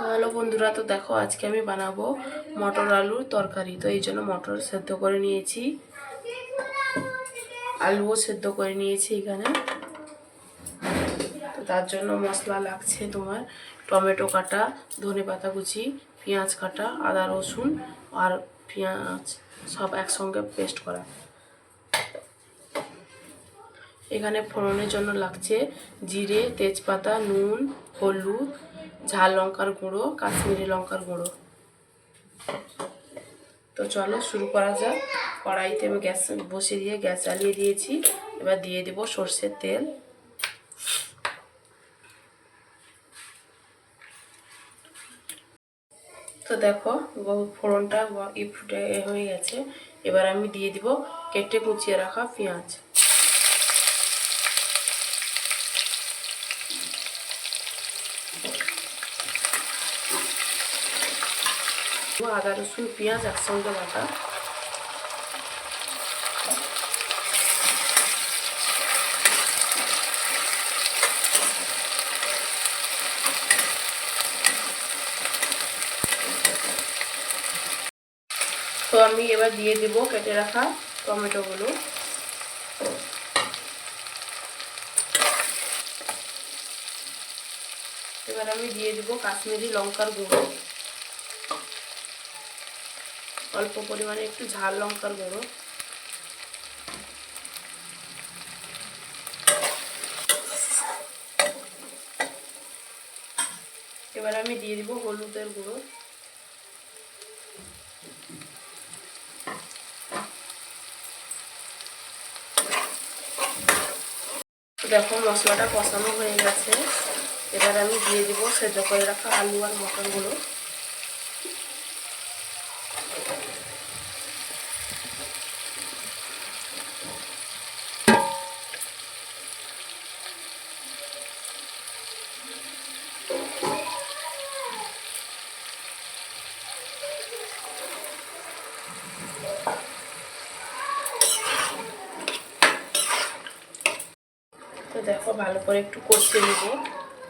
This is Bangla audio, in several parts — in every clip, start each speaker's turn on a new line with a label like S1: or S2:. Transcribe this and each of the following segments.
S1: হ্যালো বন্ধুরা, তো দেখো আজকে আমি বানাবো মটর আলুর তরকারি। তো এই জন্য মটর সেদ্ধ করে নিয়েছি। আলুও সেদ্ধ করে নিয়েছি এখানে। তো তার জন্য মশলা লাগছে তোমার টমেটো কাটা, ধনে পাতা কুচি, পেঁয়াজ কাটা, আদা রসুন আর পেঁয়াজ সব একসঙ্গে পেস্ট করা। এখানে ফোড়নের জন্য লাগছে জিরে, তেজপাতা, নুন, হলুদ, ঝাল লঙ্কার গুঁড়ো, কাশ্মীরি লঙ্কার গুঁড়ো। তো চলো শুরু করা যাক। কড়াইতে আমি গ্যাস বসে দিয়ে গ্যাস জ্বালিয়ে দিয়েছি। এবার দিয়ে দেবো সর্ষের তেল। তো দেখো ফোড়নটা ফুটে হয়ে গেছে। এবার আমি দিয়ে দিব কেটে কুচিয়ে রাখা পেঁয়াজ। আদা রসুন পেঁয়াজ একসঙ্গে বাটা। তো আমি এবার দিয়ে দেব কেটে রাখা টমেটোগুলো। এবার আমি দিয়ে দেবো কাশ্মীরি লঙ্কার গুঁড়ো। অল্প পরিমাণে একটু ঝাল লঙ্কার গুঁড়ো। এবার আমি দিয়ে দিব হলুদের গুঁড়ো। দেখো মশলাটা কষানো হয়ে গেছে। এবার আমি দিয়ে দিব সেদ্ধ করে রাখা আলু আর মটরগুলো তো দেখো ভালো করে একটু কষিয়ে নেব।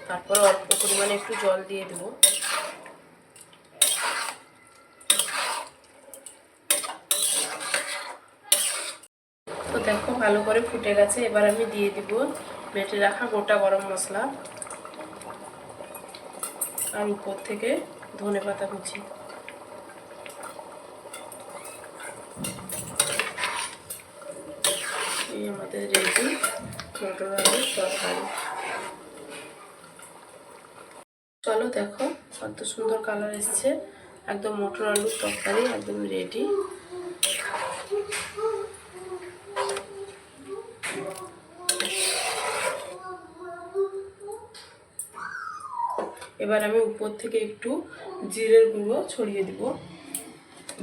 S1: তারপর অল্প পরিমাণে একটু জল দিয়ে দেব। তো দেখো ভালো করে ফুটে গেছে, এবার আমি দিয়ে দিব বেটে রাখা গোটা গরম মশলা আর উপর থেকে ধনে পাতা কুচি। আমাদের রেডি, মটর আলুর তরকারি। চলো দেখো কত সুন্দর কালার এসছে। একদম মটর আলুর তরকারি, একদম রেডি এবার আমি উপর থেকে একটু জিরের গুঁড়ো ছড়িয়ে দিব।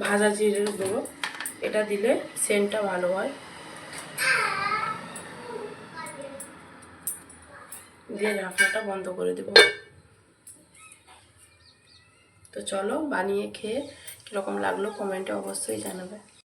S1: ভাজা জিরের গুঁড়ো। এটা দিলে সেন্টটা ভালো হয়। দিয়ে ঢাকনাটা বন্ধ করে দেব। তো চলো বানিয়ে খেয়ে কীরকম লাগল কমেন্টে অবশ্যই জানাবে।